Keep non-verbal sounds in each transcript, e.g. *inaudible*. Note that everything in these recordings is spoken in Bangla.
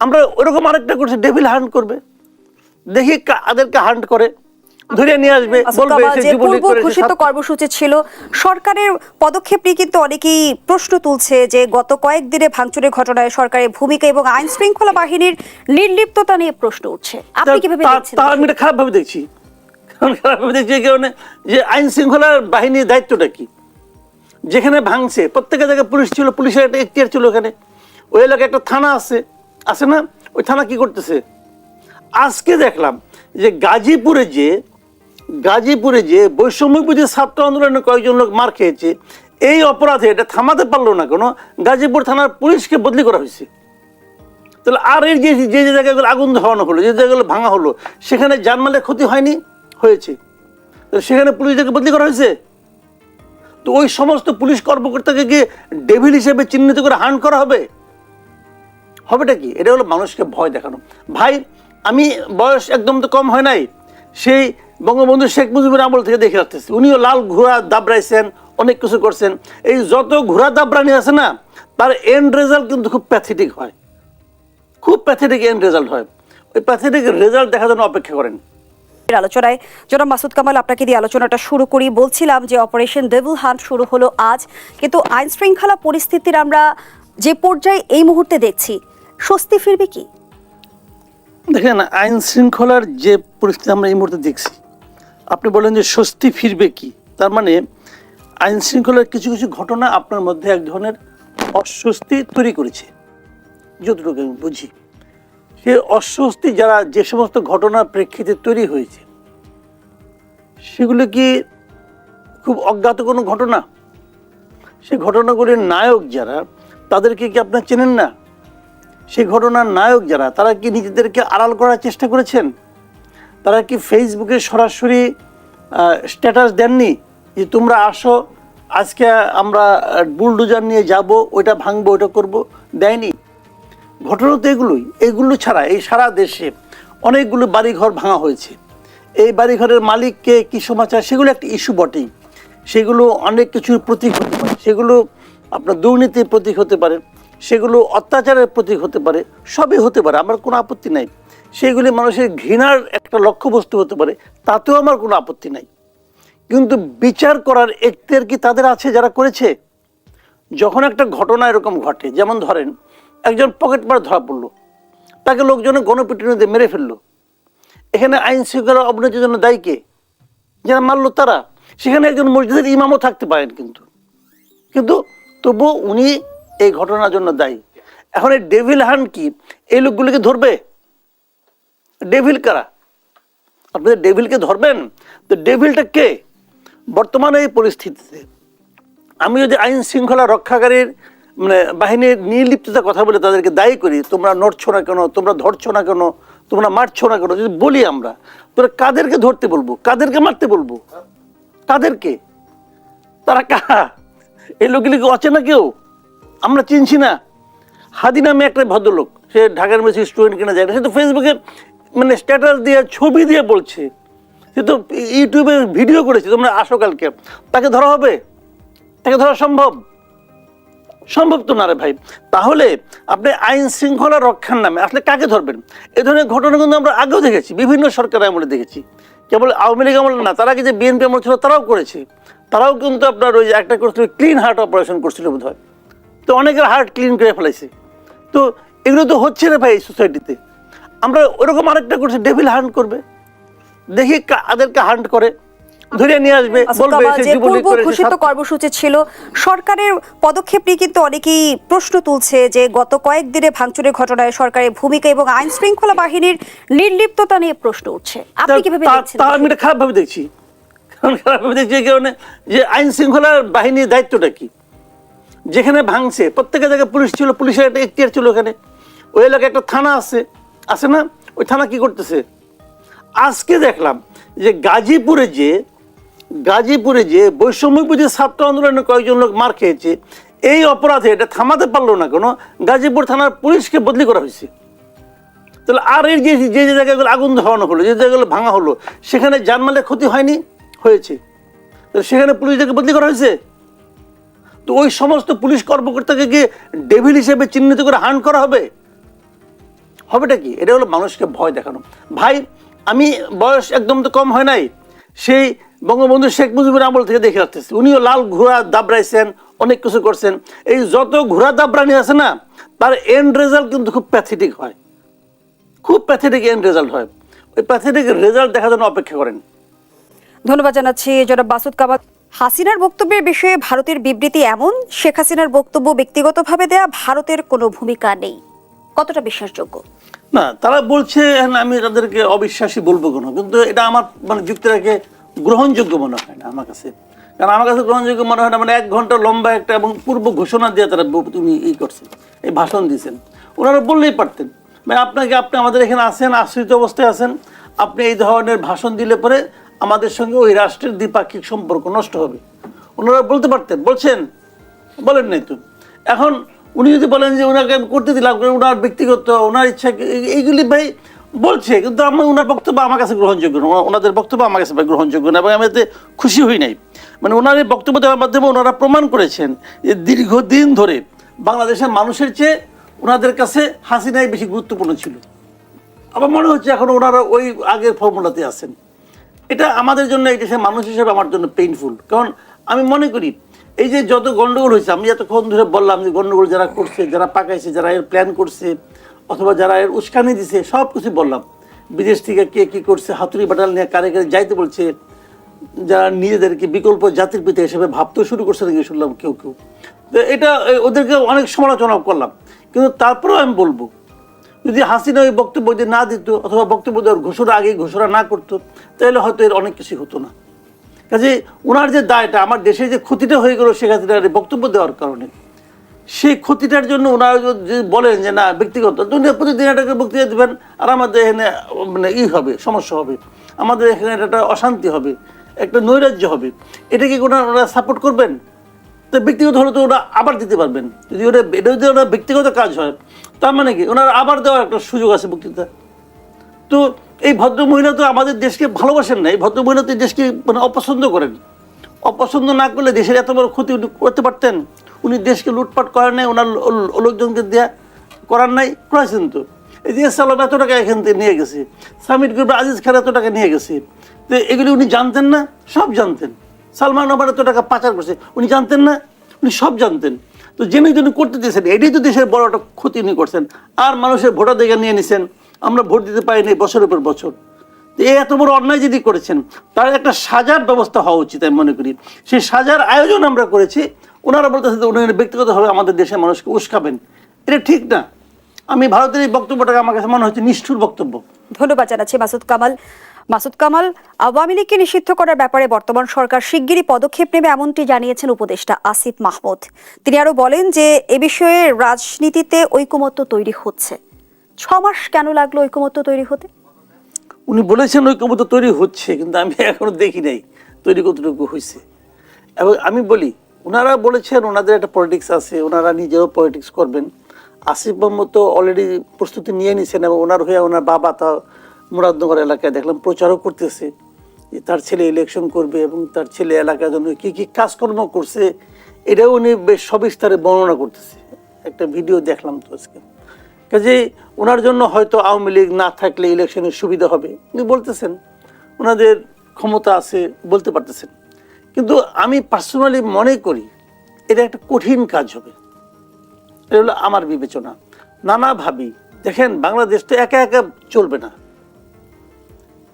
আমরা ওরকম আরেকটা করছি ডেভিল হান্ট করবে। দেখি কা- কাদেরকে হান্ট করে ধরে নিয়ে আসবে বলবে যে পূর্ব ঘোষিত কর্মসূচি ছিল সরকারের পদক্ষেপ নিয়ে কিন্তু অনেকেই প্রশ্ন তুলছে যে গত কয়েকদিনে ভাঙচুরের ঘটনায় সরকারের ভূমিকা এবং আইন শৃঙ্খলা বাহিনীর নির্লিপ্ততা নিয়ে প্রশ্ন উঠছে। আপনি কীভাবে দেখছেন? তা আমি এটা খারাপ ভাবে দেখছি। কারণ খারাপ ভাবে দেখছি এই কারণে যে আইন শৃঙ্খলার বাহিনীর দায়িত্বটা কি? যেখানে ভাঙছে প্রত্যেকের জায়গায় পুলিশ ছিল পুলিশের একটা এখতিয়ার ছিল ওখানে। ওই এলাকায় একটা থানা আছে আছে না? ওই থানা কি করতেছে? আজকে দেখলাম যে গাজীপুরে যে গাজীপুরে যে বৈষম্য বিরোধী ছাত্র আন্দোলনে কয়েকজন লোক মার খেয়েছে, এই অপরাধে এটা থামাতে পারল না কোনো? গাজীপুর থানার পুলিশকে বদলি করা হয়েছে। তাহলে আর এর যে যে যে জায়গাগুলো আগুন ধরানো হলো, যে জায়গাগুলো ভাঙা হলো, সেখানে জানমালের ক্ষতি হয়নি? হয়েছে। তাহলে সেখানে পুলিশদেরকে বদলি করা হয়েছে? তো ওই সমস্ত পুলিশ কর্মকর্তাকে গিয়ে ডেভিল হিসেবে চিহ্নিত করে হান করা হবে? হবেটা কি? এটা হলো মানুষকে ভয় দেখানো। ভাই, আমি বয়স একদম তো কম হয় নাই। সেই বঙ্গবন্ধু শেখ মুজিবুর আমল থেকে দেখে আসতেছি। উনিও লাল ঘোড়া দাবড়াইছেন, অনেক কিছু করছেন। এই যত ঘোড়া দাবড়ানি আছে না, তার এন্ড রেজাল্ট কিন্তু খুব প্যাথেটিক হয়। খুব প্যাথেটিক এন্ড রেজাল্ট হয়। ওই প্যাথেটিক রেজাল্ট দেখার জন্য অপেক্ষা করেন। আলোচনায় জনাব মাসুদ কামাল, আপনাকে দিয়ে আলোচনাটা শুরু করি। বলছিলাম যে অপারেশন ডেভিল হান্ট শুরু হলো আজ। কিন্তু আইন শৃঙ্খলা পরিস্থিতির আমরা যে পর্যায়ে এই মুহূর্তে দেখছি স্বস্তি ফিরবে কি? দেখেন, আইন শৃঙ্খলার যে পরিস্থিতি আমরা এই মুহূর্তে দেখছি, আপনি বলেন যে স্বস্তি ফিরবে কি? তার মানে আইন শৃঙ্খলার কিছু কিছু ঘটনা আপনার মধ্যে এক ধরনের অস্বস্তি তৈরি করেছে। যতটুকু আমি বুঝি। সে অস্বস্তি যারা যে সমস্ত ঘটনার প্রেক্ষিতে তৈরি হয়েছে, সেগুলো কি খুব অজ্ঞাত কোনো ঘটনা? সে ঘটনাগুলির নায়ক যারা, তাদেরকে কি আপনার চেনেন না? সেই ঘটনার নায়ক যারা, তারা কি নিজেদেরকে আড়াল করার চেষ্টা করেছেন? তারা কি ফেসবুকে সরাসরি স্ট্যাটাস দেননি? যে তোমরা আসো, আজকে আমরা বুলডোজার নিয়ে যাব, ওইটা ভাঙবো, ওইটা করব, দেয়নি। ঘটনা তো এগুলোই। এগুলো ছাড়া এই সারা দেশে অনেকগুলো বাড়িঘর ভাঙা হয়েছে। এই বাড়িঘরের মালিককে কী সমাচার, সেগুলো একটা ইস্যু বটেই। সেগুলো অনেক কিছুর প্রতীক হতে পারে। সেগুলো আপনার দুর্নীতির প্রতীক হতে পারে। সেগুলো অত্যাচারের প্রতীক হতে পারে, সবই হতে পারে, আমার কোনো আপত্তি নাই। সেগুলি মানুষের ঘৃণার একটা লক্ষ্যবস্তু হতে পারে, তাতেও আমার কোনো আপত্তি নাই। কিন্তু বিচার করার এখতিয়ার কি তাদের আছে যারা করেছে? যখন একটা ঘটনা এরকম ঘটে, যেমন ধরেন, একজন পকেট মার ধরা পড়ল, তাকে লোকজনে গণপিটুনি দিয়ে মেরে ফেলল। এখানে আইন শৃঙ্খলা অবনতির জন্য দায়ী কে? যারা মারলো তারা। সেখানে একজন মসজিদের ইমামও থাকতে পারেন কিন্তু। কিন্তু তবুও উনি এই ঘটনার জন্য দায়ী। এখন এই ডেভিল হান কি? এই লোকগুলিকে ধরবে? ডেভিল কারা? আপনি ডেভিলকে ধরবেন, তো ডেভিলটা কে? বর্তমানে এই পরিস্থিতিতে। আমি যদি আইন শৃঙ্খলা রক্ষাকারীর মানে বাহিনীর নির্লিপ্ততার কথা বলে তাদেরকে দায়ী করি, তোমরা নড়ছো না কেন? তোমরা ধরছো না কেন? তোমরা মারছো না কেন? যদি বলি আমরা, তোরা কাদেরকে ধরতে বলব? কাদেরকে মারতে বলব? কাদেরকে? তারা কারা? এই লোকগুলিকে অচেনা কেউ? আমরা চিনছি না। হাদি নামে একটা ভদ্রলোক, সে ঢাকার মেসি স্টুডেন্ট কিনা যায় না, সে তো ফেসবুকে মানে স্ট্যাটাস দিয়ে, ছবি দিয়ে বলছে। সে তো ইউটিউবে ভিডিও করেছে, তোমরা আসো কালকে। তাকে ধরা হবে? তাকে ধরা সম্ভব? সম্ভব তো না রে ভাই। তাহলে আপনি আইন শৃঙ্খলা রক্ষার নামে, আসলে কাকে ধরবেন? এ ধরনের ঘটনা কিন্তু আমরা আগেও দেখেছি, বিভিন্ন সরকার আমলে দেখেছি। কেবল আওয়ামী লীগ আমলে না, তারা কি যে বিএনপি আমল ছিল, তারাও করেছে। তারাও কিন্তু আপনার ওই একটা করছিল ক্লিন হার্ট অপারেশন করছিল বোধ হয় তো অনেকের হার্ট ক্লিন করে ফেলাইছে। তো এগুলো তো হচ্ছে রে ভাই এই সোসাইটিতে আমরা ওরকম আরেকটা করছি ডেভিল হান্ট করবে। দেখি কা- কাদেরকে হান্ট করে ধরে নিয়ে আসবে বলবে ঘোষিত কর্মসূচি ছিল সরকারের পদক্ষেপ নিয়ে কিন্তু অনেকেই প্রশ্ন তুলছে যে গত কয়েকদিনে ভাঙচুরের ঘটনায় সরকারের ভূমিকা এবং আইন শৃঙ্খলা বাহিনীর নির্লিপ্ততা নিয়ে প্রশ্ন উঠছে। আপনি কীভাবে দেখছেন তা আমি এটা খারাপ ভাবে দেখছি। *laughs* কারণ খারাপ ভাবে দেখছি এই কারণে যে আইন শৃঙ্খলার বাহিনীর দায়িত্বটা কি? যেখানে ভাঙছে, প্রত্যেকের জায়গায় পুলিশ ছিল, পুলিশের একটা এখতিয়ার ছিল ওখানে। ওই এলাকায় একটা থানা আছে। আছে না? ওই থানা কি করতেছে? আজকে দেখলাম যে গাজীপুরে যে গাজীপুরে যে বৈষম্য বিরোধী ছাত্র আন্দোলনে কয়েকজন লোক মার খেয়েছে, এই অপরাধে এটা থামাতে পারল না কোনো? গাজীপুর থানার পুলিশকে বদলি করা হয়েছে। তাহলে আর এর যে যে যে জায়গাগুলো আগুন ধরানো হলো, যে জায়গাগুলো ভাঙা হলো, সেখানে জানমালের ক্ষতি হয়নি? হয়েছে। সেখানে পুলিশদেরকে বদলি করা হয়েছে? তো ওই সমস্ত পুলিশ কর্মকর্তাকে গিয়ে ডেভিল হিসেবে চিহ্নিত করে হান্ট করা হবে? হবেটা কি? এটা হলো মানুষকে ভয় দেখানো। ভাই, আমি বয়স একদম তো কম হয় নাই। সেই বঙ্গবন্ধু শেখ মুজিবুর আমল থেকে দেখে আসতেছি। উনিও লাল ঘোড়া দাবড়াইছেন, অনেক কিছু করছেন। এই যত ঘোড়া দাবড়ানি আছে না, তার এন্ড রেজাল্ট কিন্তু খুব প্যাথেটিক হয়। খুব প্যাথেটিক এন্ড রেজাল্ট হয়। ওই প্যাথেটিক রেজাল্ট দেখার জন্য অপেক্ষা করেন। ধন্যবাদ জানাচ্ছি জনাব বাসুদ কামাল। হাসিনার বক্তব্যের বিষয়ে ভারতের বিবৃতি এমন? শেখ হাসিনার বক্তব্য ব্যক্তিগতভাবে দেয়া ভারতের কোনো ভূমিকা নেই। কতটা বিশ্বাসযোগ্য? না, তারা বলছে আমি তাদেরকে অবিশ্বাসী বলব কোনো? কিন্তু এটা আমার মানে যুক্তিটাকে গ্রহণযোগ্য মনে হয় না আমার কাছে। কারণ আমার কাছে গ্রহণযোগ্য মনে হয় না মানে এক ঘণ্টা লম্বা একটা এবং পূর্ব ঘোষণা দিয়ে তারা উনি ই করছেন এই ভাষণ দিয়েছেন। ওনারা বললেই পারতেন মানে আপনাকে, আপনি আমাদের এখানে আসেন, আশ্রিত অবস্থায় আছেন, আপনি এই ধরনের ভাষণ দিলে পরে আমাদের সঙ্গে ওই রাষ্ট্রের দ্বিপাক্ষিক সম্পর্ক নষ্ট হবে। ওনারা বলতে পারতেন, বলছেন, বলেন নাই তো। এখন উনি যদি বলেন যে ওনাকে আমি করতে দিলাম ওনার ব্যক্তিগত, ওনার ইচ্ছা এই- এইগুলি ভাই বলছে, কিন্তু আমার ওনার বক্তব্য আমার কাছে গ্রহণযোগ্য না। ওনাদের বক্তব্য আমার কাছে গ্রহণযোগ্য না এবং আমি এতে খুশি হই নাই। মানে ওনার এই বক্তব্য দেওয়ার মাধ্যমে ওনারা প্রমাণ করেছেন যে দীর্ঘদিন ধরে বাংলাদেশের মানুষের চেয়ে ওনাদের কাছে হাসিনাই বেশি গুরুত্বপূর্ণ ছিল। আমার মনে হচ্ছে এখন ওনারা ওই আগের ফর্মুলাতে আছেন। এটা আমাদের জন্য এই দেশের মানুষ হিসেবে আমার জন্য পেইনফুল কারণ আমি মনে করি, এই যে যত গন্ডগোল হয়েছে, আমি এতক্ষণ ধরে বললাম যে গন্ডগোল যারা করছে, যারা পাকাইছে, যারা এর প্ল্যান করছে, অথবা যারা এর উস্কানি দিছে, সব কিছু বললাম। বিদেশ থেকে কে কী করছে, হাতুড়ি বাটাল নিয়ে কারে কারে যাইতে বলছে, যারা নিজেদেরকে বিকল্প জাতির পিতা হিসেবে ভাবতেও শুরু করছে নাকি শুনলাম কেউ কেউ। তো এটা ওদেরকে অনেক সমালোচনা করলাম। কিন্তু তারপরেও আমি বলব যদি হাসিনা ওই বক্তব্য যদি না দিত অথবা বক্তব্য দেওয়ার ঘোষণা আগে ঘোষণা না করতো, তাহলে হয়তো এর অনেক কিছু হতো না। কাজে ওনার যে দায়টা, আমার দেশে যে ক্ষতিটা হয়ে গেল শেখ হাসিনার বক্তব্য দেওয়ার কারণে, সেই ক্ষতিটার জন্য ওনারা যদি বলেন যে, না, ব্যক্তিগত, দুনিয়া প্রতিদিন এটাকে বক্তৃতা দেবেন, আর আমাদের এখানে মানে ই হবে, সমস্যা হবে, আমাদের এখানে একটা অশান্তি হবে, একটা নৈরাজ্য হবে। এটা কি ওনারা ওনারা সাপোর্ট করবেন? তো ব্যক্তিগত হলে তো ওরা আবার দিতে পারবেন। যদি ওরা এটা যদি ওরা ব্যক্তিগত কাজ হয় তার মানে কি? ওনার আবার দেওয়ার একটা সুযোগ আছে বক্তৃতা। তো এই ভদ্র মহিলা তো আমাদের দেশকে ভালোবাসেন না। এই ভদ্র মহিলা তো দেশকে মানে অপছন্দ করেন। অপছন্দ না করলে দেশের এত বড় ক্ষতি উনি করতে পারতেন। উনি দেশকে লুটপাট করেন নাই, ওনার লোকজনকে দেয়া করার নাই করেছেন তো। এই যে সালাম এত টাকা এখান থেকে নিয়ে গেছে। সামিট গ্রুপের আজিজ খান এত টাকা নিয়ে গেছে। তো এগুলি উনি জানতেন না? সব জানতেন। সালমান আবার এত টাকা পাচার করছে। উনি জানতেন না? উনি সব জানতেন। তো জেনে জন্য করতে দিয়েছেন, এটাই তো দেশের বড় একটা ক্ষতি উনি করছেন। আর মানুষের ভোটাধিকার নিয়ে নিছেন, আমরা ভোট দিতে পারিনি বছরের পর বছর। এই এত বড় অন্যায় যদি করেছেন, তার একটা সাজার ব্যবস্থা হওয়া উচিত আমি মনে করি। সেই সাজার আয়োজন আমরা করেছি, ওনারা বলতেছে উনি ব্যক্তিগতভাবে আমাদের দেশের মানুষকে উস্কাবেন। এটা ঠিক না। আমি ভারতের এই বক্তব্যটাকে আমার কাছে মনে হচ্ছে নিষ্ঠুর বক্তব্য। ধন্যবাদ জানাচ্ছি মাসুদ কামাল। মাসুদ কামাল আওয়ামী লীগকে নিষিদ্ধ করার ব্যাপারে বর্তমান সরকার শিগগিরই পদক্ষেপ নেবে এমনটি জানিয়েছেন উপদেষ্টা আসিফ মাহমুদ। তিনি আরও বলেন যে, এ বিষয়ে রাজনীতিতে ঐকমত্য তৈরি হচ্ছে। ছ মাস কেন লাগল ঐকমত্য তৈরি হতে? উনি বলেছেন ঐক্যমত তৈরি হচ্ছে, কিন্তু আমি এখনও দেখি নাই তৈরি কতটুকু হয়েছে। এবং আমি বলি ওনারা বলেছেন ওনাদের একটা পলিটিক্স আছে, ওনারা নিজেও পলিটিক্স করবেন। আসিফ মোহাম্মদ তো অলরেডি প্রস্তুতি নিয়ে নিছেন এবং ওনার হয়ে ওনার বাবা তা মুরাদনগর এলাকায় দেখলাম প্রচারও করতেছে যে তার ছেলে ইলেকশন করবে এবং তার ছেলে এলাকার জন্য কী কী কাজকর্ম করছে, এটাও উনি বেশ সবিস্তারে বর্ণনা করতেছে। একটা ভিডিও দেখলাম তো আজকে। কাজে ওনার জন্য হয়তো আওয়ামী লীগ না থাকলে ইলেকশনের সুবিধা হবে। উনি বলতেছেন, ওনাদের ক্ষমতা আছে, বলতে পারতেছেন। কিন্তু আমি পার্সোনালি মনে করি এটা একটা কঠিন কাজ হবে। এটা হলো আমার বিবেচনা। নানা ভাবি দেখেন, বাংলাদেশ তো একা একা চলবে না।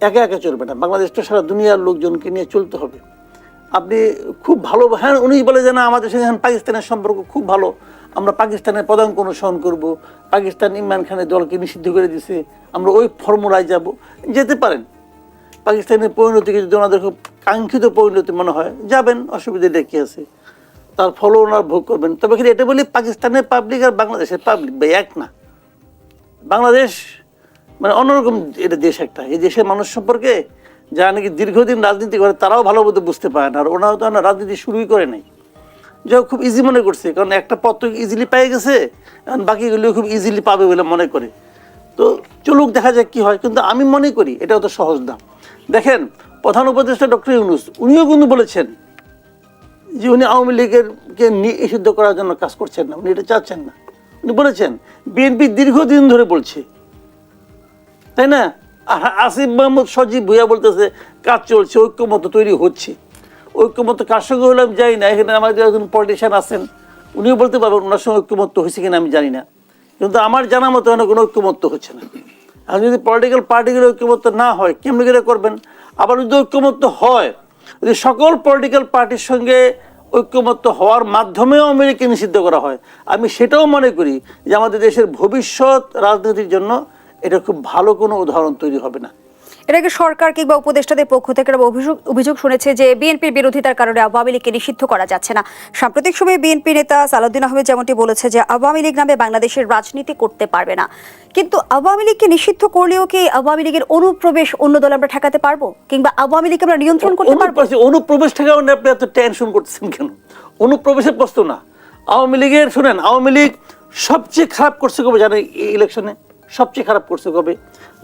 একা একা চলবে না। বাংলাদেশ তো সারা দুনিয়ার লোকজনকে নিয়ে চলতে হবে। আপনি খুব ভালো হ্যাঁ উনি বলে যে না, আমাদের সঙ্গে এখন পাকিস্তানের সম্পর্ক খুব ভালো। আমরা পাকিস্তানের পদাঙ্ক অনুসরণ করব। পাকিস্তান ইমরান খানের দলকে নিষিদ্ধ করে দিছে। আমরা ওই ফর্মুলায় যাব। যেতে পারেন। পাকিস্তানের পরিণতিকে যদি ওনাদের খুব কাঙ্ক্ষিত পরিণতি মনে হয়, যাবেন, অসুবিধা ডেকে আছে। তার ফলও ওনার ভোগ করবেন। তবে কিন্তু এটা বলি পাকিস্তানের পাবলিক আর বাংলাদেশের পাবলিক ভাই, এক না। বাংলাদেশ মানে অন্যরকম এটা দেশ একটা। এই দেশের মানুষ সম্পর্কে যারা নাকি দীর্ঘদিন রাজনীতি করে, তারাও ভালো মতো বুঝতে পারে না। আর ওনারা তো রাজনীতি শুরুই করে নাই। যা খুব ইজি মনে করছে। কারণ একটা পথ তো ইজিলি পেয়ে গেছে এখন বাকিগুলো খুব ইজিলি পাবে বলে মনে করে। তো চলুক, দেখা যাক কি হয়। কিন্তু আমি মনে করি, এটা অত সহজ না। দেখেন, প্রধান উপদেষ্টা ডক্টর ইউনুস, উনিও কিন্তু বলেছেন যে উনি আওয়ামী লীগের কে নিষিদ্ধ করার জন্য কাজ করছেন না। উনি এটা চাচ্ছেন না। উনি বলেছেন, বিএনপি দীর্ঘদিন ধরে বলছে তাই না? আসিফ মাহমুদ সজীব ভুইয়া বলতেছে, কাজ চলছে ঐক্যমত তৈরি হচ্ছে। ঐক্যমত কার সঙ্গে হলে আমি জানি না, এখানে আমাদের একজন পলিটিশিয়ান আছেন, উনিও বলতে পারবেন ওনার সঙ্গে ঐক্যমত্য হয়েছে কিনা আমি জানি না। কিন্তু আমার জানা মতো এখানে কোনো ঐক্যমত্য হচ্ছে না। আর যদি পলিটিক্যাল পার্টিগুলো ঐক্যমত্য না হয়, কেমনি করে করবেন? আবার যদি ঐক্যমত্য হয়, যদি সকল পলিটিক্যাল পার্টির সঙ্গে ঐক্যমত্য হওয়ার মাধ্যমেও আমেরিকা নিষিদ্ধ করা হয়, আমি সেটাও মনে করি যে আমাদের দেশের ভবিষ্যৎ রাজনীতির জন্য এটা খুব ভালো কোনো উদাহরণ তৈরি হবে না। এর আগে সরকার কিংবা উপদেষ্টাদের পক্ষ থেকে অভিযোগ অভিযোগ শুনেছে যে বিএনপির বিরোধিতার কারণে আওয়ামী লীগকে নিষিদ্ধ করা যাচ্ছে না। সাম্প্রতিক সময়ে বিএনপি নেতা সালাউদ্দিন আহমেদ যেমনটি বলেছে যে আওয়ামী লীগ নামে বাংলাদেশের রাজনীতি করতে পারবে না। কিন্তু আওয়ামী লীগকে নিষিদ্ধ করলেও কি আওয়ামী লীগের অনুপ্রবেশ অন্য দল আমরা ঠেকাতে পারব? কিংবা আওয়ামী লীগকে আমরা নিয়ন্ত্রণ করতে পারব? অনুপ্রবেশ আপনি আপনি এত টেনশন করতেছেন কেন? অনুপ্রবেশের প্রশ্ন না। আওয়ামী লীগের শুনেন আওয়ামী লীগ সবচেয়ে খারাপ করছে কবে জানেন এই ইলেকশনে সবচেয়ে খারাপ করছে কবে?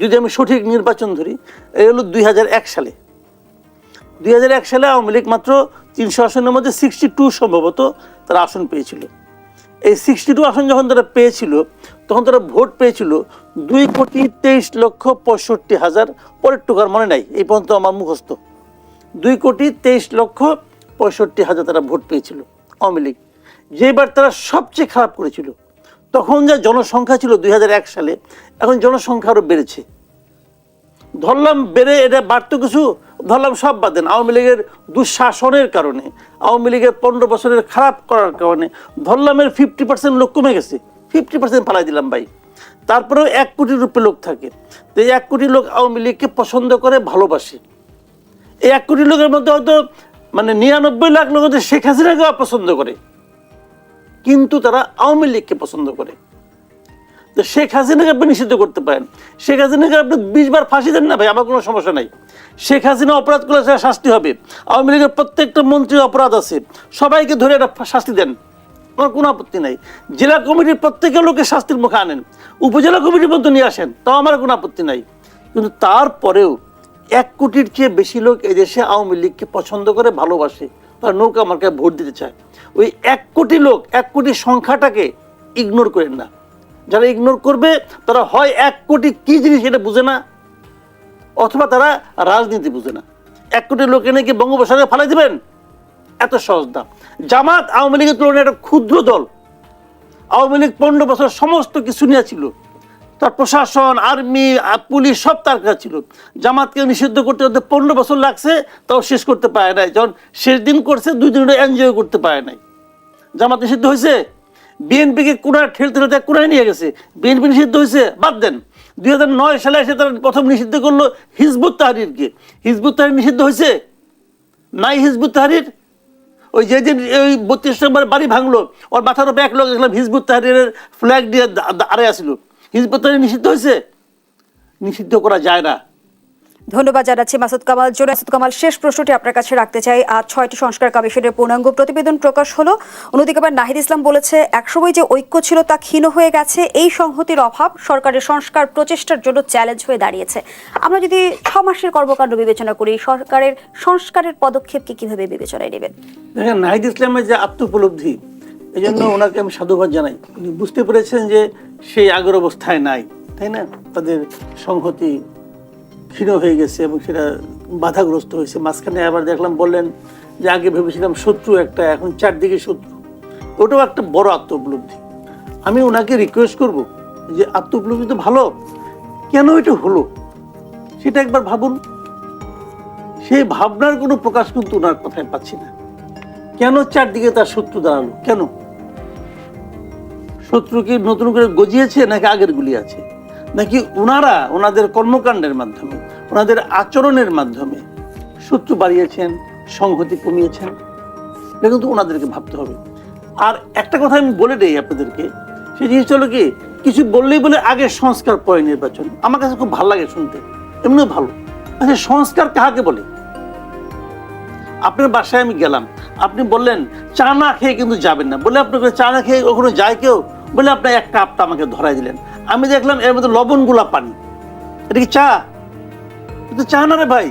যদি আমি সঠিক নির্বাচন ধরি, এই হলো দুই হাজার এক সালে। দুই হাজার এক সালে আওয়ামী লীগ মাত্র তিনশো আসনের মধ্যে সিক্সটি টু সম্ভবত তারা আসন পেয়েছিল। এই সিক্সটি টু আসন যখন তারা পেয়েছিল, তখন তারা ভোট পেয়েছিল দুই কোটি তেইশ লক্ষ পঁয়ষট্টি হাজার, পরের টুকার মনে নাই, এই পর্যন্ত আমার মুখস্থ। দুই কোটি তেইশ লক্ষ পঁয়ষট্টি হাজার তারা ভোট পেয়েছিল আওয়ামী লীগ। যেবার তারা সবচেয়ে খারাপ করেছিল তখন যা জনসংখ্যা ছিল দুই হাজার এক সালে, এখন জনসংখ্যা আরও বেড়েছে। ধরলাম বেড়ে, এটা বাড়তো কিছু, ধরলাম সব বাদ দেন। আওয়ামী লীগের দুঃশাসনের কারণে, আওয়ামী লীগের পনেরো বছরের খারাপ করার কারণে ধরলামের ফিফটি পার্সেন্ট লোক কমে গেছে। ফিফটি পার্সেন্ট পালাই দিলাম ভাই। তারপরেও এক কোটি রূপে লোক থাকে। তো এক কোটি লোক আওয়ামী লীগকে পছন্দ করে, ভালোবাসে। এই এক কোটি লোকের মধ্যে হয়তো মানে নিরানব্বই লাখ লোক শেখ হাসিনাকে অপছন্দ করে। কিন্তু তারা আওয়ামী লীগকে পছন্দ করে। তো শেখ হাসিনাকে আপনি নিষিদ্ধ করতে পারেন। শেখ হাসিনাকে আপনি বিশ বার ফাঁসি দেন না ভাই, আমার কোনো সমস্যা নাই। শেখ হাসিনা অপরাধ করলে সেটা শাস্তি হবে। আওয়ামী লীগের প্রত্যেকটা মন্ত্রীর অপরাধ আছে। সবাইকে ধরে একটা শাস্তি দেন। আমার কোনো আপত্তি নাই। জেলা কমিটির প্রত্যেকের লোকে শাস্তির মুখে আনেন। উপজেলা কমিটির মধ্যে নিয়ে আসেন, তাও আমার কোনো আপত্তি নাই। কিন্তু তারপরেও এক কোটির চেয়ে বেশি লোক এদেশে আওয়ামী লীগকে পছন্দ করে, ভালোবাসে। তারা নৌকা মার্কায় ভোট দিতে চায়। ওই এক কোটি লোক, এক কোটি সংখ্যাটাকে ইগনোর করেন না। যারা ইগনোর করবে, তারা হয় এক কোটি কি জিনিস এটা বুঝে না, অথবা তারা রাজনীতি বুঝে না। এক কোটি লোক এনে কি বঙ্গোপসাগরে ফালাই দিবেন? এত সহজ না। জামাত আওয়ামী লীগের তুলনায় একটা ক্ষুদ্র দল। আওয়ামী লীগ পনেরো বছর সমস্ত কিছু নিয়ে ছিল তার প্রশাসন, আর্মি পুলিশ সব তার কাছে ছিল। জামাতকে নিষিদ্ধ করতে করতে পনেরো বছর লাগছে, তাও শেষ করতে পারে নাই। যখন শেষ দিন করছে, দুই দিন এনজয় করতে পারে নাই। জামাত নিষিদ্ধ হয়েছে? বিএনপিকে কোনায় ঠেলতে ঠেলতে কোনায় নিয়ে গেছে। বিএনপি নিষিদ্ধ হয়েছে? বাদ দেন। দুই হাজার নয় সালে এসে তারা প্রথম নিষিদ্ধ করল হিজবুত তাহারিরকে। হিজবুত তাহারির নিষিদ্ধ হয়েছে? নাই হিজবুত তাহারির? ওই যে দিন ওই বত্রিশ নম্বর বাড়ি ভাঙলো, ওর মাথার উপরে এক লোক দেখলাম হিজবুত তাহারিরের ফ্ল্যাগ দিয়ে আড়ে আসিল। হিজবুত নিষিদ্ধ হয়েছে। নিষিদ্ধ করা যায় না। ধন্যবাদ জানাচ্ছি মাসুদ কামাল। জোর মাসুদ কামাল শেষ প্রশ্নটি আপনার কাছে রাখতে চাই। আজ ছয়টি সংস্কার কমিশনের পূর্ণাঙ্গ প্রতিবেদন প্রকাশ হলো অন্যদিকে আবার নাহিদ ইসলাম বলেছে একসময় যে ঐক্য ছিল তা ক্ষীণ হয়ে গেছে এই সংহতির অভাব সরকারের সংস্কার প্রচেষ্টার জন্য চ্যালেঞ্জ হয়ে দাঁড়িয়েছে। আমরা যদি ছ মাসের কর্মকাণ্ড বিবেচনা করি সরকারের সংস্কারের পদক্ষেপকে কীভাবে বিবেচনায় নেবেন? দেখেন নাহিদ ইসলামের যে আত্ম উপলব্ধি এই জন্য ওনাকে আমি সাধুবাদ জানাই। উনি বুঝতে পেরেছেন যে সেই আগের অবস্থায় নাই, তাই না? তাদের সংহতি ক্ষীণ হয়ে গেছে এবং সেটা বাধাগ্রস্ত হয়েছে। মাঝখানে আবার দেখলাম বললেন যে আগে ভেবেছিলাম শত্রু একটা, এখন চারদিকে শত্রু। ওটাও একটা বড় আত্ম উপলব্ধি আমি ওনাকে রিকোয়েস্ট করব যে আত্ম উপলব্ধি তো ভালো, কেন এটা হলো? সেটা একবার ভাবুন। সেই ভাবনার কোনো প্রকাশ কিন্তু ওনার কথায় পাচ্ছি না। কেন চারদিকে তার শত্রু দাঁড়াল? কেন? শত্রু কি নতুন করে গজিয়েছে নাকি আগের গুলি আছে? নাকি ওনারা ওনাদের কর্মকাণ্ডের মাধ্যমে, ওনাদের আচরণের মাধ্যমে শত্রু বাড়িয়েছেন, সংহতি কমিয়েছেন? এটা কিন্তু ওনাদেরকে ভাবতে হবে। আর একটা কথা আমি বলে দেই আপনাদেরকে, সেই জিনিসটা হলো কি, কিছু বললেই বলে আগে সংস্কার পরে নির্বাচন। আমার কাছে খুব ভালো লাগে শুনতে, এমনিও ভালো। আচ্ছা সংস্কার কাহাকে বলে? আপনার বাসায় আমি গেলাম, আপনি বললেন, চা না খেয়ে কিন্তু যাবেন না। বলে আপনাকে চা না খেয়ে কখনো যায় কেউ? বলে আপনার একটা কাপটা আমাকে ধরাই দিলেন। আমি দেখলাম এর মধ্যে লবণগুলা পানি। এটা কি চা? তো চা না রে ভাই।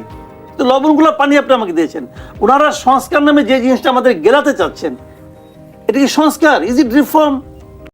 তো লবণগুলা পানি আপনি আমাকে দিয়েছেন। ওনারা সংস্কার নামে যে জিনিসটা আমাদের গেলাতে চাচ্ছেন, এটা কি সংস্কার? Is it reform